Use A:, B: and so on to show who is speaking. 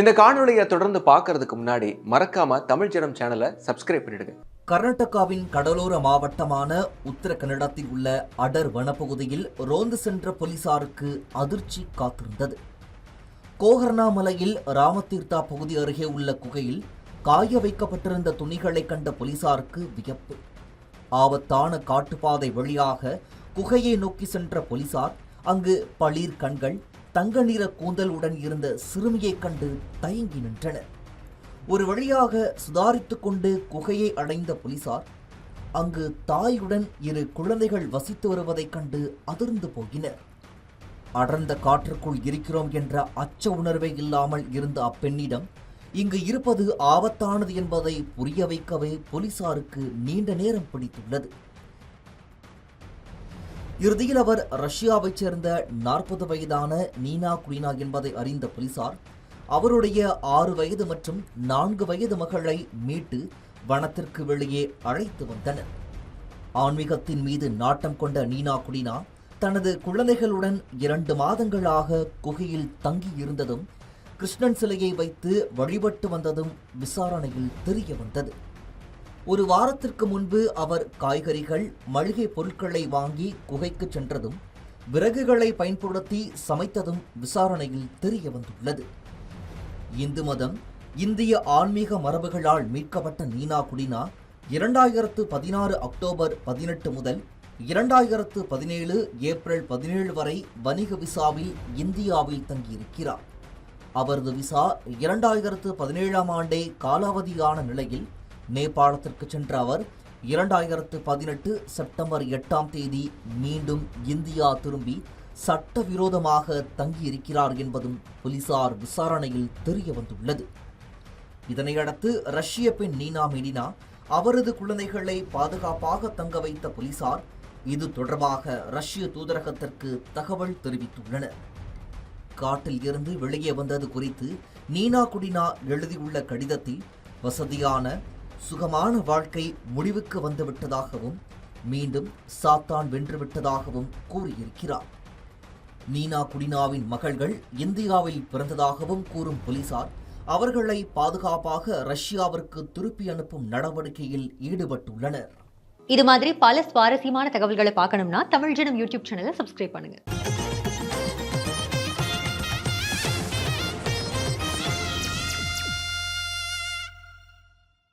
A: இந்த காணொலியை தொடர்ந்து பார்க்கறதுக்கு முன்னாடி மறக்காம தமிழ் ஜனம் சேனலை சப்ஸ்கிரைப் பண்ணிடுங்க.
B: கர்நாடகாவின் கடலோர மாவட்டமான உத்தர கன்னடத்தில் உள்ள அடர் வனப்பகுதியில் ரோந்து சென்ற போலீசாருக்கு அதிர்ச்சி காத்திருந்தது. கோகர்ணாமலையில் ராமதீர்த்தா பகுதி அருகே உள்ள குகையில் காய வைக்கப்பட்டிருந்த துணிகளை கண்ட போலீசாருக்கு வியப்பு. ஆபத்தான காட்டுப்பாதை வழியாக குகையை நோக்கி சென்ற போலீசார் அங்கு பளிர் கண்கள் தங்க நிற கூந்தலுடன் இருந்த சிறுமியைக் கண்டு தயங்கி நின்றனர். ஒரு வழியாக சுதாரித்து கொண்டு குகையை அடைந்த போலீசார் அங்கு தாயுடன் இரு குழந்தைகள் வசித்து வருவதைக் கண்டு அதிர்ந்து போகினர். அடர்ந்த காற்றுக்குள் இருக்கிறோம் என்ற அச்ச உணர்வே இல்லாமல் இருந்த அப்பெண்ணிடம் இங்கு இருப்பது ஆபத்தானது என்பதை புரிய வைக்கவே போலீசாருக்கு நீண்ட நேரம் பிடித்துள்ளது. இறுதியில் அவர் ரஷ்யாவைச் சேர்ந்த நாற்பது வயதான நீனா குடினா என்பதை அறிந்த போலீசார் அவருடைய ஆறு வயது மற்றும் நான்கு வயது மகளை மீட்டு வனத்திற்கு வெளியே அழைத்து வந்தனர். ஆன்மீகத்தின் மீது நாட்டம் கொண்ட நீனா குடினா தனது குழந்தைகளுடன் இரண்டு மாதங்களாக குகையில் தங்கி இருந்ததும் கிருஷ்ணன் சிலையை வைத்து வழிபட்டு வந்ததும் விசாரணையில் தெரிய வந்தது ஒரு வாரத்திற்கு முன்பு அவர் காய்கறிகள் மளிகை பொருட்களை வாங்கி குகைக்கு சென்றதும் விறகுகளை பயன்படுத்தி சமைத்ததும் விசாரணையில் தெரிய வந்துள்ளது. இந்து மதம் இந்திய ஆன்மீக மரபுகளால் மீட்கப்பட்ட நீனா குடினா இரண்டாயிரத்து பதினாறு அக்டோபர் பதினெட்டு முதல் இரண்டாயிரத்து பதினேழு ஏப்ரல் பதினேழு வரை வணிக விசாவில் இந்தியாவில் தங்கியிருக்கிறார். அவரது விசா இரண்டாயிரத்து பதினேழாம் ஆண்டே காலாவதியான நிலையில் நேபாளத்திற்கு சென்ற அவர் இரண்டாயிரத்து பதினெட்டு செப்டம்பர் எட்டாம் தேதி மீண்டும் இந்தியா திரும்பி சட்டவிரோதமாக தங்கியிருக்கிறார் என்பதும் போலீசார் விசாரணையில் தெரிய வந்துள்ளது. இதனையடுத்து ரஷ்ய பெண் நீனா மெடினா அவரது குழந்தைகளை பாதுகாப்பாக தங்க வைத்த போலீசார் இது தொடர்பாக ரஷ்ய தூதரகத்திற்கு தகவல் தெரிவித்துள்ளனர். காட்டில் இருந்து வெளியே வந்தது குறித்து நீனா குடினா எழுதியுள்ள கடிதத்தில் வசதியான சுகமான வாழ்க்கை முடிவுக்கு வந்துவிட்டதாகவும் மீண்டும் சாத்தான் வென்றுவிட்டதாகவும் கூறியிருக்கிறார். நீனா குடினாவின் மகள்கள் இந்தியாவில் பிறந்ததாகவும் கூறும் போலீசார் அவர்களை பாதுகாப்பாக ரஷ்யாவிற்கு திருப்பி அனுப்பும் நடவடிக்கையில் ஈடுபட்டுள்ளனர்.
C: இது மாதிரி பல சுவாரஸ்யமான தகவல்களை பார்க்கணும்னா தமிழ் ஜனம் யூடியூப் சேனலை சப்ஸ்கிரைப் பண்ணுங்க.